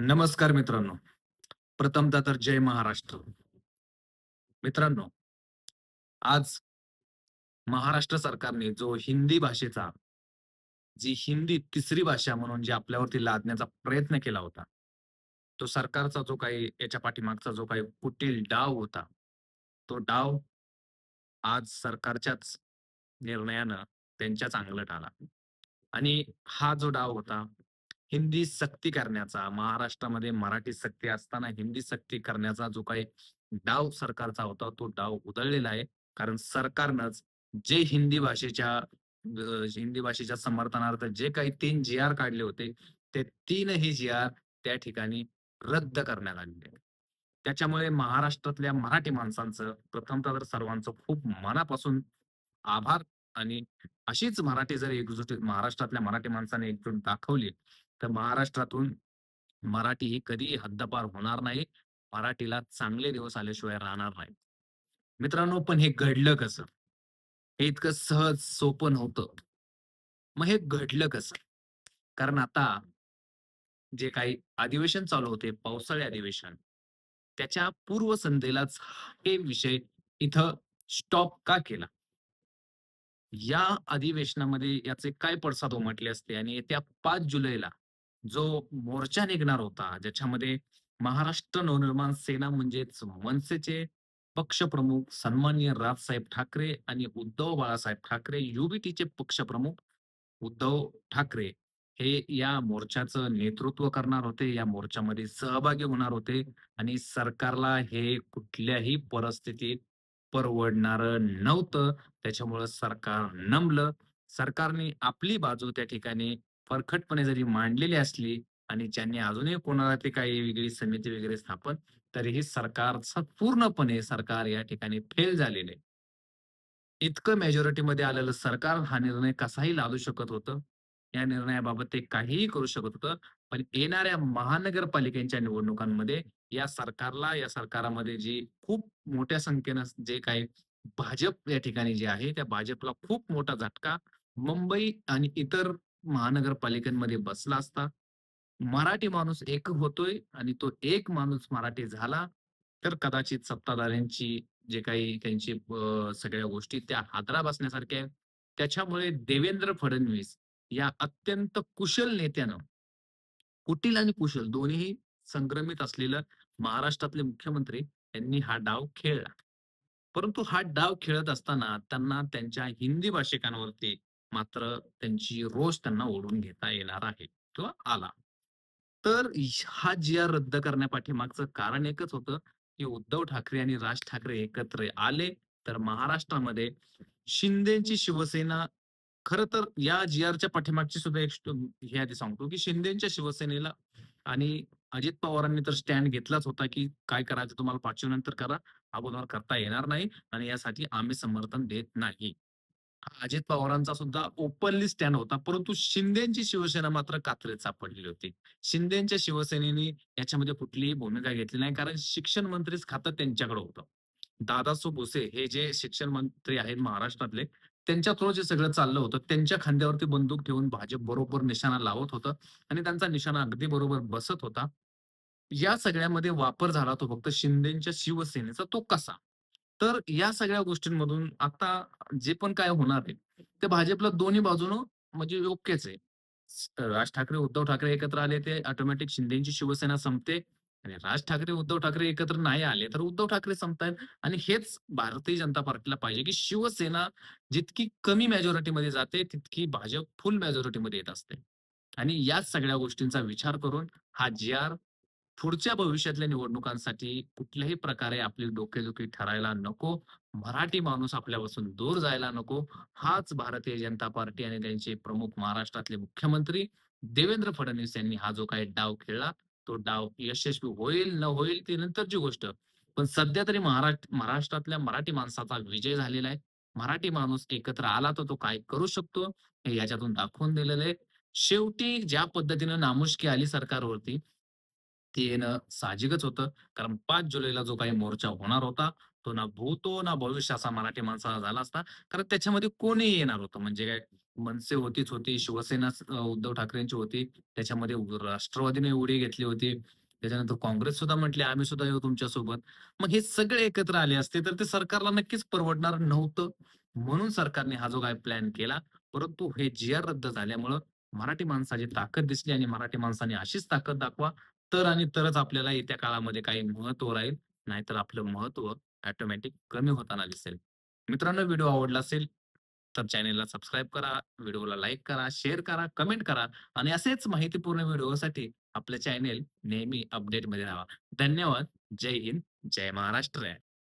नमस्कार मित्रांनो. प्रथमतः तर जय महाराष्ट्र. मित्रांनो, आज महाराष्ट्र सरकारने जो हिंदी भाषेचा, जी हिंदी तिसरी भाषा म्हणून जी आपल्यावरती लादण्याचा प्रयत्न केला होता. तो सरकारचा जो काही याच्या पाठीमागचा जो काही कुटील डाव होता, तो डाव आज सरकारच्याच निर्णयानं त्यांच्याच अंगलट आला. आणि हा जो डाव होता, हिंदी सक्ती करण्याचा, महाराष्ट्रामध्ये मराठी सक्ती असताना हिंदी सक्ती करण्याचा जो काही डाव सरकारचा होता, तो डाव उधळलेला आहे. कारण सरकारनंच जे हिंदी भाषेच्या हिंदी भाषेच्या समर्थनार्थ जे काही तीन जी-आर काढले होते, ते तीनही जी-आर त्या ठिकाणी रद्द करण्यात आलेले त्याच्यामुळे महाराष्ट्रातल्या मराठी माणसांचं प्रथमतः तर सर्वांचं खूप मनापासून आभार आणि अशीच मराठी जर एकजुट महाराष्ट्रातल्या मराठी माणसाने एकजूट दाखवली, तर महाराष्ट्रातून मराठी ही कधीही हद्दपार होणार नाही. मराठीला चांगले दिवस आल्याशिवाय राहणार नाही. मित्रांनो, पण हे घडलं कसं? हे इतकं सहज, सोपं नव्हतं. मग हे घडलं कसं? कारण आता जे काही अधिवेशन चालू होते, पावसाळी अधिवेशन, त्याच्या पूर्वसंध्येलाच हे विषय इथं स्टॉप का केला? या अधिवेशनामध्ये याचे काय पडसाद उमटले असते आणि येत्या पाच जुलैला जो मोर्चा निघणार होता, ज्याच्यामध्ये महाराष्ट्र नवनिर्माण सेना म्हणजेच मनसेचे पक्षप्रमुख सन्माननीय राजसाहेब ठाकरे आणि उद्धव बाळासाहेब ठाकरे, युबीटीचे पक्षप्रमुख उद्धव ठाकरे हे या मोर्चाचं नेतृत्व करणार होते. या मोर्चामध्ये सहभागी होणार होते आणि सरकारला हे कुठल्याही परिस्थितीत परवडणारं नव्हतं. त्याच्यामुळं सरकार नमलं. सरकारने आपली बाजू त्या ठिकाणी परखटपणे जरी मांडलेली असली आणि ज्यांनी अजूनही कोणाला ते काही वेगळी समिती वगैरे स्थापन, तरीही सरकारचा पूर्णपणे सरकार या ठिकाणी फेल झालेले इतकं मेजॉरिटीमध्ये आलेलं सरकार हा निर्णय कसाही लादू शकत होतं. या निर्णयाबाबत ते काहीही करू शकत होतं. पण येणाऱ्या महानगरपालिकेच्या निवडणुकांमध्ये या सरकारला, या सरकारामध्ये जी खूप मोठ्या संख्येनं जे काही भाजप या ठिकाणी जे आहे, त्या भाजपला खूप मोठा झटका मुंबई आणि इतर महानगरपालिकांमध्ये बसला असता. मराठी माणूस एक होतोय आणि तो एक माणूस मराठी झाला, तर कदाचित सत्ताधाऱ्यांची जे काही त्यांची सगळ्या गोष्टी त्या हादरा बसण्यासारख्या आहेत. त्याच्यामुळे देवेंद्र फडणवीस या अत्यंत कुशल नेत्यानं, कुटील आणि कुशल दोन्हीही संक्रमित असलेलं महाराष्ट्रातले मुख्यमंत्री यांनी हा डाव खेळला. परंतु हा डाव खेळत असताना त्यांना त्यांच्या हिंदी भाषिकांवरती मात्र त्यांची रोज त्यांना ओढून घेता येणार आहे किंवा आला. तर हा जी-आर रद्द करण्यापाठीमागचं कारण एकच होतं, की उद्धव ठाकरे आणि राज ठाकरे एकत्र आले, तर महाराष्ट्रामध्ये शिंदेची शिवसेना खरं तर या जी-आरच्या पाठीमागची सुद्धा एक हे आधी सांगतो, की शिंदेच्या शिवसेनेला आणि अजित पवारांनी तर स्टँड घेतलाच होता, की काय करायचं तुम्हाला पाचवी नंतर करा, अगोदर करता येणार नाही आणि यासाठी आम्ही समर्थन देत नाही. अजित पवारांचा सुद्धा ओपनली स्टँड होता. परंतु शिंदेची शिवसेना मात्र कात्रीत सापडलेली होती. शिंदेच्या शिवसेनेने याच्यामध्ये कुठलीही भूमिका घेतली नाही, कारण शिक्षण मंत्रीच खातं त्यांच्याकडे होतं. दादासो भुसे हे जे शिक्षण मंत्री आहेत महाराष्ट्रातले, त्यांच्या थ्रू जे सगळं चाललं होतं. त्यांच्या खांद्यावरती बंदूक ठेवून भाजप बरोबर निशाणा लावत होतं आणि त्यांचा निशाणा अगदी बरोबर बसत होता. या सगळ्यामध्ये वापर झाला तो फक्त शिंदेच्या शिवसेनेचा. तो कसा? तर या सगळ्या गोष्टींमधून आता जे पण काय होणार आहे, ते भाजपला दोन्ही बाजूनं म्हणजे योग्यच आहे. राज ठाकरे, उद्धव ठाकरे एकत्र आले, ते ऑटोमॅटिक शिंदेची शिवसेना संपते आणि राज ठाकरे, उद्धव ठाकरे एकत्र नाही आले, तर उद्धव ठाकरे संपतायत आणि हेच भारतीय जनता पार्टीला पाहिजे, की शिवसेना जितकी कमी मेजॉरिटीमध्ये जाते, तितकी भाजप फुल मेजॉरिटीमध्ये येत असते. आणि याच सगळ्या गोष्टींचा विचार करून हा जी-आर पुढच्या भविष्यातल्या निवडणुकांसाठी कुठल्याही प्रकारे आपली डोकेदुखी ठरायला नको. मराठी माणूस आपल्यापासून दूर जायला नको. हाच भारतीय जनता पार्टी आणि त्यांचे प्रमुख महाराष्ट्रातले मुख्यमंत्री देवेंद्र फडणवीस यांनी हा जो काही डाव खेळला, तो डाव यशस्वी होईल, न होईल ती नंतरची गोष्ट. पण सध्या तरी महाराष्ट्र महाराष्ट्रातल्या मराठी माणसाचा विजय झालेला आहे. मराठी माणूस एकत्र आला तर तो काय करू शकतो, हे याच्यातून दाखवून दिलेलं आहे. शेवटी ज्या पद्धतीनं नामुष्की आली सरकारवरती, ते येणं साहजिकच होतं. कारण पाच जुलैला जो काही मोर्चा होणार होता, तो ना भूतो ना भविष्य असा मराठी माणसाला झाला असता. कारण त्याच्यामध्ये कोणी येणार होतं. म्हणजे काय मनसे होतीच होती, शिवसेना उद्धव ठाकरेंची होती. त्याच्यामध्ये राष्ट्रवादीने उडी घेतली होती. त्याच्यानंतर काँग्रेस सुद्धा म्हटले "आम्ही सुद्धा येऊ तुमच्यासोबत." मग हे सगळे एकत्र आले असते, तर ते सरकारला नक्कीच परवडणार नव्हतं. म्हणून सरकारने हा जो काय प्लॅन केला. परंतु हे जी-आर रद्द झाल्यामुळं मराठी माणसाची ताकद दिसली आणि मराठी माणसाने अशीच ताकद दाखवा, तर आणि तरच आपल्याला येत्या काळामध्ये काही महत्त्व राहील. नाहीतर आपलं महत्त्व ऑटोमॅटिक कमी होताना दिसेल. मित्रांनो, व्हिडिओ आवडला असेल, तर चॅनेलला सबस्क्राईब करा, व्हिडिओला लाईक करा, शेअर करा, कमेंट करा आणि असेच माहितीपूर्ण व्हिडिओसाठी आपलं चॅनेल नेहमी अपडेटमध्ये राहा धन्यवाद. जय हिंद, जय महाराष्ट्र.